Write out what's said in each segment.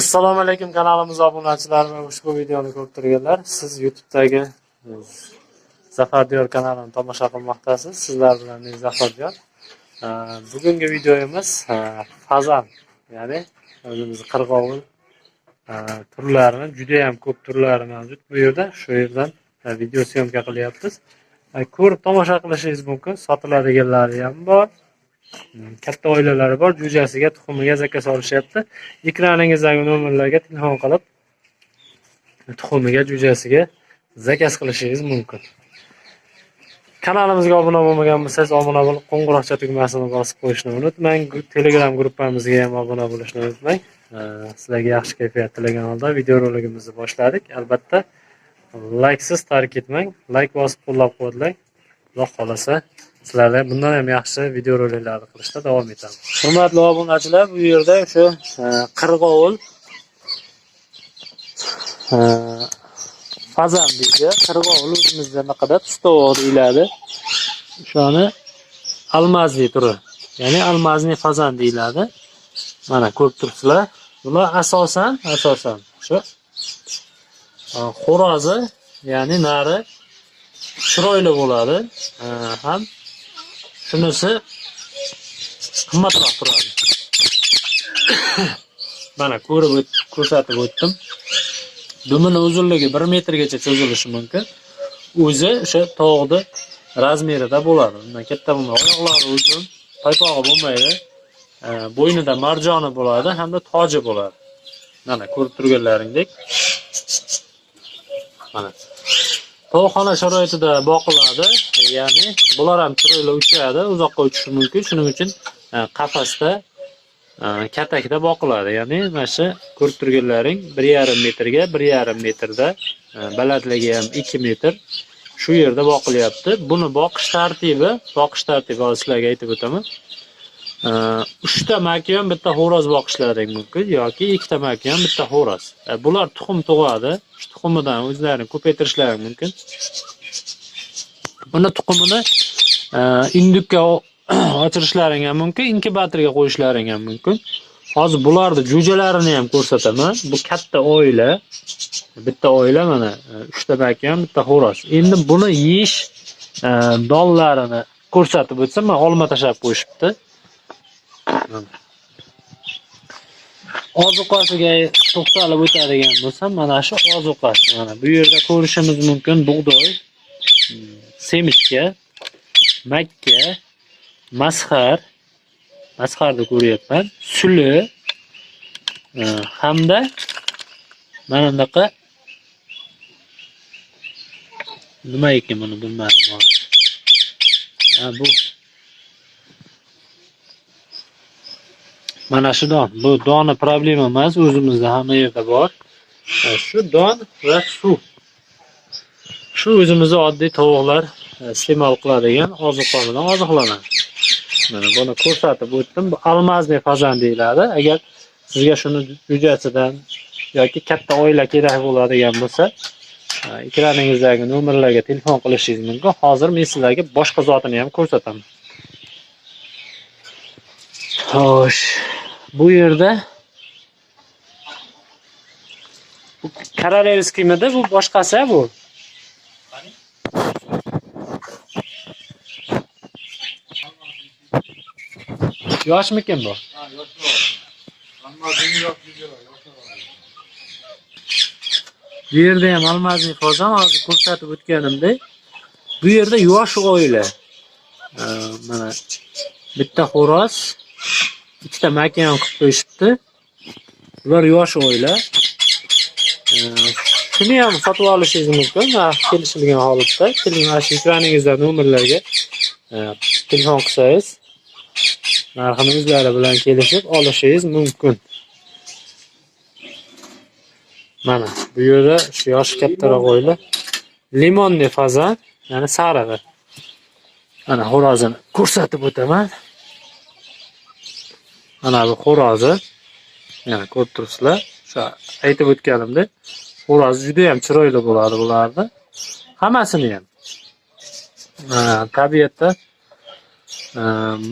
assalomu alaykum kanalimiz obunachilari va ushbu videoni ko'rib turganlar. Siz youtubedagi zafar diyor kanalini tomosha qilmoqdasiz. Sizlar bilan men zafar diyor bugungi videomiz e, fazan ya'ni o'zimiz qirg'ovul e, turlarini judayam ko'p turlari mavjud bu yerda. Shu yerdan e, video syomka qilyapmiz. Ko'rib tomosha qilishingiz mumkin sotiladiganlari ham bor. Katta oilalari bor jo'jasiga tuxumiga zakaz solishyapti. Ekraningizdagi nomerlarga telefon qilib tuxumiga jo'jasiga zakaz qilishingiz mumkin. Kanalimizga obuna bo'lmagan bo'lsangiz obuna bo'lib qo'ng'iroqcha tugmasini bosib qo'yishni unutmang. Telegram gruppamizga ham obuna bo'lishni unutmang. Sizlarga yaxshi kayfiyat tilagan holda videorolikimizni boshladik. Albatta layksiz tark etmang. Layk bosib qo'llab quvvatlang xudo xohlasa sizlarga bundan ham yaxshi videoroliklarni qilishda davom etamiz hurmatli obunachilar bu yerda o'sha e, qirg'ovul e, fazan deydi qirg'ovul o'zimizda naqadar tustovoq deyiladi o'shani almazli turi ya'ni almazli fazan deyiladi mana ko'rib turibsizlar bular asosan asosan shu e, xo'rozi ya'ni nari chiroyli bo'ladi ham shunisi qimmatroq turadi mana ko'rib ko'rsatib o'tdim dumini uzunligi bir metrgacha cho'zilishi mumkin o'zi o'sha tovuqni razmerida bo'ladi undan katta bo'lmaydi oyoqlari uzun. Paypog'i bo'lmaydi e, bo'ynida marjoni bo'ladi hamda toji bo'ladi mana ko'rib turganlaringdek mana tovuqxona sharoitida boqiladi. Ya'ni bular ham chiroyli uchadi uzoqqa uchishi mumkin. Shuning uchun e, qafasda e, katakda boqiladi. Ya'ni mana shu ko'rib turganlaring bir yarim metrga bir yarim metrda e, balandligi ham ikki metr shu yerda boqilyapti. Buni boqish tartibi boqish tartibi hozir sizlarga aytib o'taman. Uchta maki ham bitta xo'roz boqishlaring mumkin yoki ikkita maki ham bitta xo'roz. E, bular tuxum tug'adi shu tuxumidan o'zlarini ko'paytirishlari mumkin. Buni tuxumini e, indukka ochirishlaring ham mumkin inkubatorga qo'yishlaring ham mumkin. Hozir bularni jo'jalarini ham ko'rsataman. Bu katta oila. Bitta oila mana e, uchta maki ham bitta xo'roz. Endi buni yeyish donlarini ko'rsatib o'tsam man olma tashlab qo'yishibdi. Ozuqasiga to'xtalib o'tadigan bo'lsam mana shu ozuqasi mana bu yerda ko'rishimiz mumkin bug'doy semichka makka masxar masxarni ko'ryapman suli e, hamda mana bunaqa nima ekan buni bilmadim hozir bu mana shu don. Bu doni problema emas o'zimizda hamma yerda bor. Ha, shu don va suv. Shu o'zimizni oddiy tovuqlar e, iste'mol qiladigan ozuqalardan oziqlanadi. Mana buni ko'rsatib o'tdim. Bu almazniy fazan deyiladi. Agar sizga shuni jo'jasidan yoki katta oila kerak bo'ladigan bo'lsa e, ekraningizdagi nomerlarga telefon qilishingiz mumkin. Hozir men sizlarga boshqa zotini ham ko'rsataman xo'sh bu yerda bu korolevskiymidi bu boshqasi bu. Yoshmikin bu. Bu yerda ham almazniy fozan hozir ko'rsatib o'tganimdek bu yerda yosh oila Ee, mana bitta xo'roz ikkita makan qilib qo'yishibdi ular yosh oila shuni ham sotib olishingiz mumkin kelishilgan holatda mana shu ekraningizda nomerlarga telefon qilsangiz narxini o'zlari bilan kelishib olishingiz mumkin mana bu yerda shu yoshi kattaroq oila limonli fazan ya'ni sarig'i mana xo'rozini ko'rsatib o'taman mana bu xo'rozi yana ko'rib turibsizlar. Shu aytib o'tganimdek xo'rozi juda yam chiroyli bo'ladi bularni. Hammasini ham. Tabiatda e,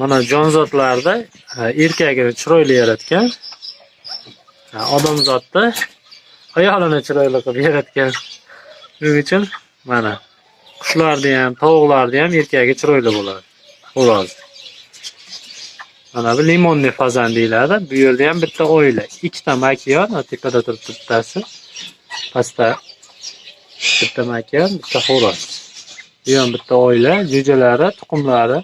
mana jonzotlarda e, erkagini chiroyli yaratgan Ha, odamzodni ayolini chiroyli qilib yaratgan. Shuning uchun mana qushlarni ham tovuqlarni ham erkagi chiroyli bo'ladi. Xo'roz mana bu limonli fazan deyiladi bu yerda ham bitta oila ikkita makiyor mana tepada turibdi bittasi pastda bitta makiyor bitta xo'roz bu ham bitta oila jo'jalari tuxumlari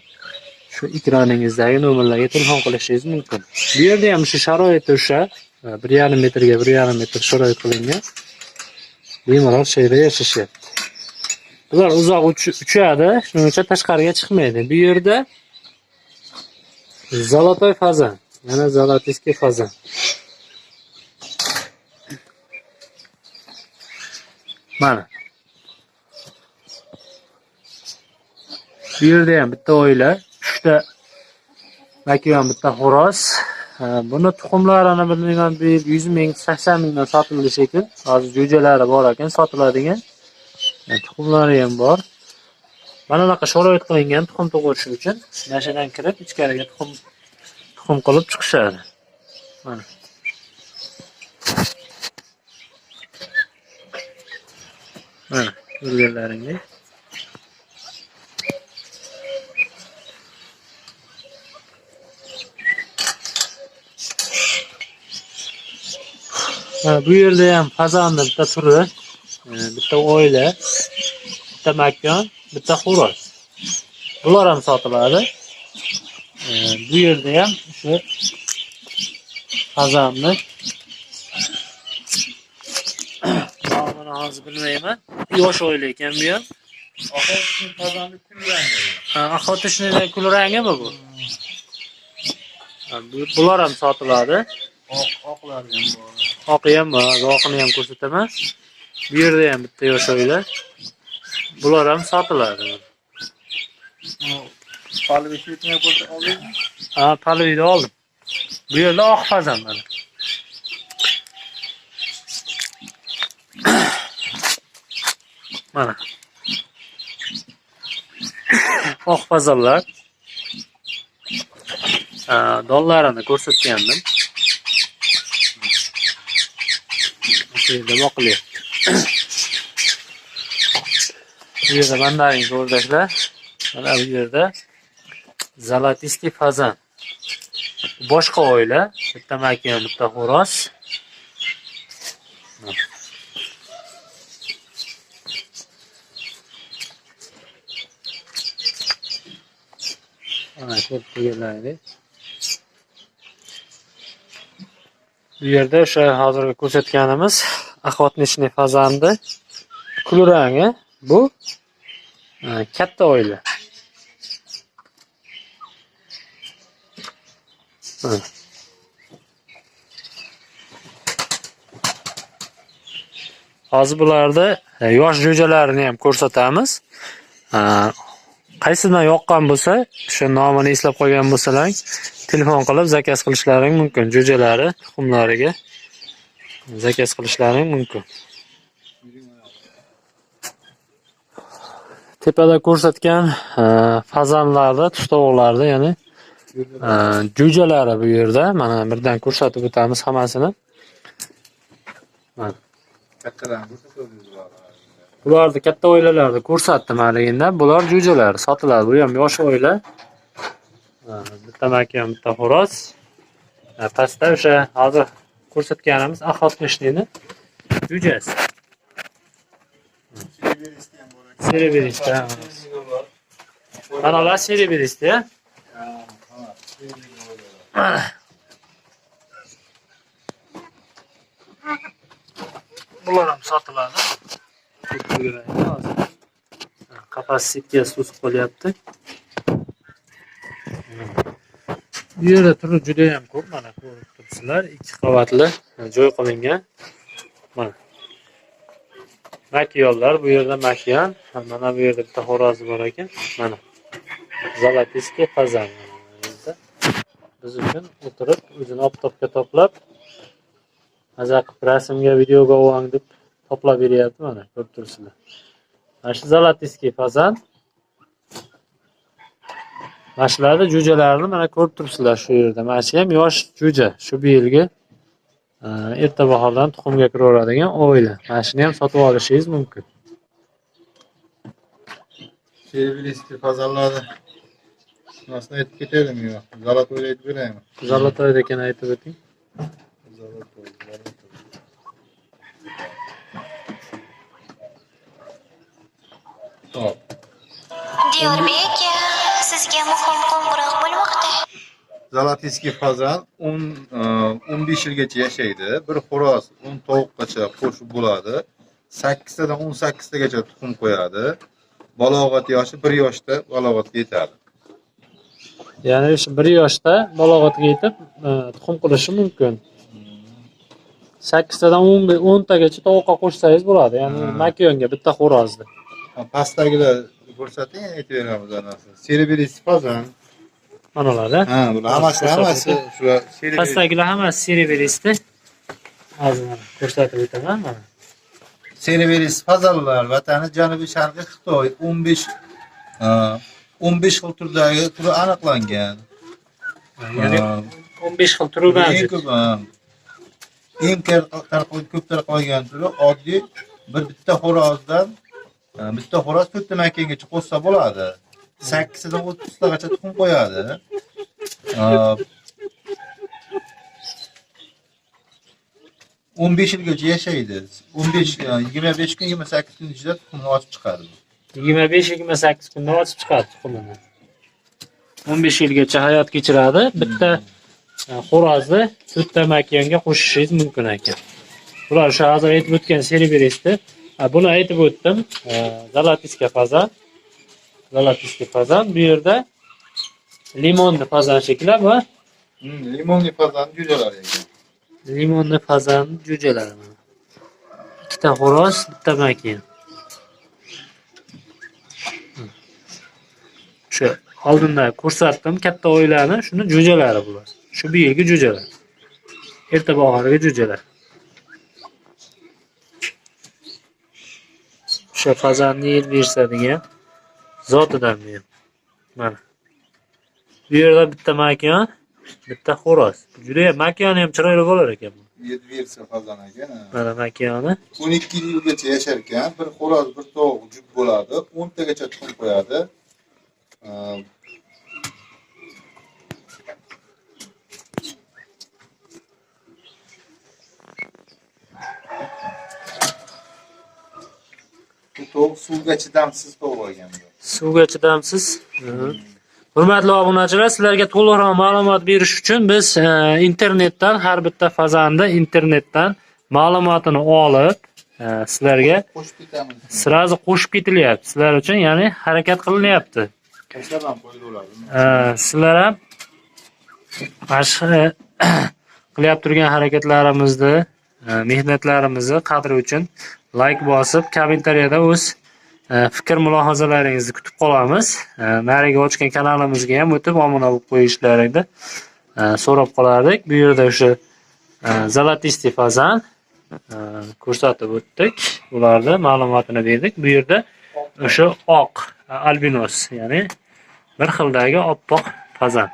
shu ekraningizdagi nomerlarga telefon qilishingiz mumkin bu yerda ham shu sharoiti o'sha bir yarim metrga bir yarim metr sharoit qilingan bemalol shu yerda yashashyapti bular uzoq uch- uchadi shuning uchun tashqariga chiqmaydi bu yerda zolotoy fazan yana zolotiskiy fazan mana bu yerda ham bitta oila uchta makiyon bitta xo'roz Ha, buni tuxumlarini bilmayman bir yuz ming sakson mingdan sotildi shekil hozir jo'jalari bor ekan sotiladigan tuxumlari ham bor mana bunaqa sharoit qilingan tuxum tug'irish uchun mashinadan kirib ichkariga tuxum tuxum qilib chiqishadi mana mana ko'rganlaringdek Ha, bu yerda ham fazanni bitta turi, e, bitta oila, bitta makon, bitta xo'roz. Bular ham sotiladi. E, bu yerda ham shu fazanni nomini hozir bilmayman. Yosh oila ekan bu ham. Aholining pazarni kullangan. Ha, Ahotishni kulrangi bu bu. Ha, bu- Bular ham sotiladi. Oq oqlar ham bor. Oqi ham bor, oqini ham ko'rsataman. Bu yerda ham bitta yosh oila. Bular ham sotiladi. Palvi shitni ko'rsa oldingmi? Ha, palviyni oldim. Bu yerda oq fazan mana. Oq fazonlar. Ha, dollarini ko'rsatgandim. Yerda boqilyapti. Bu yerde mandarin kardeşler. Bana bu yerde Zalatiski Fazan. Boshqa oila, bitta makina, bitta xo'roz. Ana ko'rib turganlaringiz. Bu yerda o'sha hozirgi ko'rsatganimiz Ahvat Nishni fazandi kulrangi. Bu katta oila. Hozir bularda e, yosh jo'jalarini ham ko'rsatamiz. Qaysidan yoqqan bo'lsa, o'sha nomini eslab qolgan bo'lsalar, telefon qilib zakaz qilishlaring mumkin. Jo'jalari, tuxumlariga zakaz qilishlaring mumkin. tepada ko'rsatgan e, fazanlarda tustovoqlarda ya'ni e, jo'jalari bu yerda mana birdan ko'rsatib o'tamiz hammasini bularni katta oilalarni ko'rsatdim haligina bular jo'jalar sotiladi bu ham yosh oila bitta makam bitta xo'roz pastda o'sha hozir ko'rsatganimiz ahod qishlikni jo'jasi Sereberista. Mana ular sereberista. Bular ham sotiladi. Ko'rgaylar hozir. Ha, Qafas sitga susib qolyapti. Bu yerda turi juda ham ko'p mana ko'rib turibsizlar. Ikki qavatli joy qilingan. Mana. Makiyonlar bu yerda makiyon. Mana bu yerda bitta xo'roz bor ekan. Mana. Zalatiskiy fazan. Biz uchun o'tirib o'zini oftobga to'plab maza qilib rasmga, videoga oling deb to'plab beryapti mana ko'rib turibsizlar. Mana shu Zalatiskiy fazan. Mana shularni jo'jalarini mana ko'rib turibsizlar shu yerda. Mana shu ham yosh jo'ja. Shu bu yilgi erta bahordan tuxumga kiraveradigan oila. Mana shuni ham sotib olishingiz mumkin. Sevgilisi pazarlarda. Nasıl aytib ketadimi yo? Zalatoyda aytib beraymi? Zolotoy ekan aytib o'ting. Zalatiskiy fazan 10 e, 15 yilgacha yashaydi. Bir xo'roz 10 tovuqqacha qo'shib bo'ladi. 8 tadan 18 tagacha tuxum qo'yadi. Balog'at yoshi 1 yoshda balog'atga yetadi. Ya'ni shu 1 yoshda balog'atga yetib, e, tuxum qilishi mumkin. 8 tadan 10 10 tagacha tovuqqa qo'shsangiz bo'ladi. Ya'ni makiyonga bitta xo'rozni. Pastdagilar ko'rsating, aytib beramiz anasi. Serbilis fazan. Mana ular. a? Ha, bular hammasi hammasi shular serbilis. Pastdagilar hammasi seriberisdi. Hozir mana ko'rsatib o'taman mana. Serbilis fazanlar vatani Janubiy Sharqiy Xitoy 15 e, 15 xil turdagi turi aniqlangan. Ya'ni Ha, 15 xil turi mavjud. ko'p ha, eng tarqalgan ko'p tarqalgan turi oddiy bir bitta xo'rozdan bitta xo'roz to'rtta makongacha qo'shsa bo'ladi. 8 dan 30 tagacha tuxum qo'yadi. E, 15 yilgacha yashaydi. 15 e, 25 kun 28 kun ichida tuxumni ochib chiqadi. 25-28 kunda ochib chiqadi tuxumini. 15 yilgacha hayot kechiradi. Bitta e, xo'rozni to'rtta makiyonga qo'shishingiz mumkin ekan. Bular o'sha hozir aytib o'tgan seriberisdi. Buni aytib o'tdim. Zalatiska fazan. Zalatiska fazan. Bu yerda limonni fazan shekillar va Hmm, limonli fazan jo'jalar ekan. limonni fazan jo'jalari mana. Ikkita xo'roz, bitta makiyon. Shu oldinda ko'rsatdim katta oilani, shuni jo'jalari bular. Shu bu yilgi jo'jalar. Erta bahorgi jo'jalar. O'sha fazanni yil berishadigan zotidan ham. Mana. Bu yerda bitta makiyon, bitta xo'roz. Juda ham makiyoni ham chiroyli bo'lar ekan. versiya fazan ekan. ha. Mana makiyoni. 12 yilgacha yashar ekan. Bir xo'roz, bir tovuq jup bo'ladi. 10 tagacha tuxum qo'yadi. Bu tovuq suvga chidamsiz tovuq ekan. bu. Suvga chidamsiz. Hurmatli obunachilar, sizlarga to'liqroq ma'lumot berish uchun biz e, internetdan har bitta fazanda internetdan ma'lumotini olib e, sizlarga Qo'shib ketamiz. sirazi qo'shib ketilyapti. Sizlar uchun, ya'ni harakat qilinyapti. E, sizlar ham mana shu qilyapti turgan harakatlarimizni, e, mehnatlarimizni qadri uchun layk bosib, kommentariyada o'z e, fikr mulohazalaringizni kutib qolamiz. E, Narigi ochgan kanalimizga ham o'tib obuna bo'lib qo'yishlaringni e, so'rab qolardik. Bu yerda o'sha e, Zalatisti fazan e, ko'rsatib o'tdik. Ularni ma'lumotini berdik. Bu yerda o'sha oq e, albinos, ya'ni bir xildagi oppoq fazan.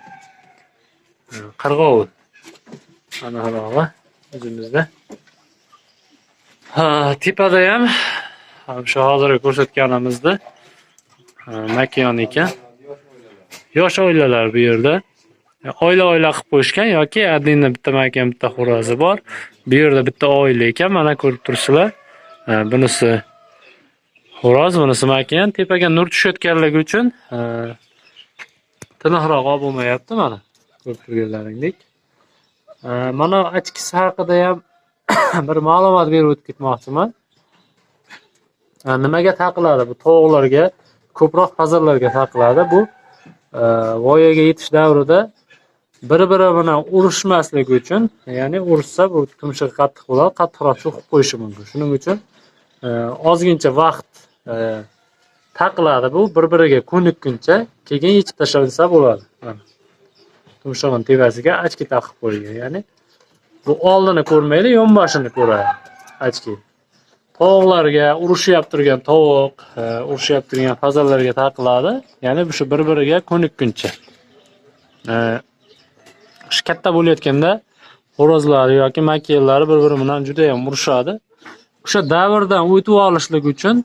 E, Qirg'ovul. Aniqrog'i o'zimizda. Tepada ham shu hozirgi ko'rsatganimizda e, ha, makiyon ekan. Yosh oilalar bu yerda. E, oila oila qilib qo'yishgan yoki adinda bitta makiyon, bitta xo'rozi bor. Bu yerda bitta oila ekan, mana ko'rib turibsizlar. E, bunisi xo'roz, bunisi makiyon. Tepaga nur tushayotganligi uchun tiniqroq olib bo'lmayapti mana. Ko'rib turganlaringdek. Mana achkisi haqida ham bir ma'lumot berib o'tib ketmoqchiman. Nimaga taqiladi bu tovuqlarga, ko'proq pazarlarga taqiladi. Bu e, voyaga yetish davrida bir-biri bilan urushmasligi uchun, ya'ni urushsa bu tumshug'i qattiq bo'ladi, qattiqroq cho'qib qo'yishi mumkin. Shuning uchun e, ozgincha vaqt e, taqiladi bu bir-biriga ko'nikkuncha, keyin yechib tashlansa bo'ladi. Mana. Tepasiga ochki taqib qo'yilgan, ya'ni bu oldini ko'rmaydi, yonboshini ko'radi ochki. Tovuqlarga urushyap turgan tovuq, urushyap turgan fazalarga taqiladi. Ya'ni shu bir-biriga ko'nikkuncha. E, Shu katta bo'layotganda xo'rozlari yoki makellari bir biri bilan juda ham urushadi o'sha davrdan o'tib olishlik uchun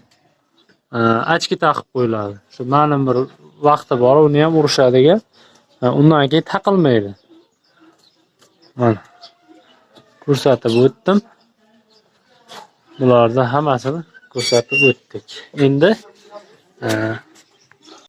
ochki taqib qo'yiladi shu ma'lum bir vaqti bor uni ham urushadigan e, undan keyin taqilmaydi mana ko'rsatib o'tdim bularni hammasini ko'rsatib o'tdik endi e,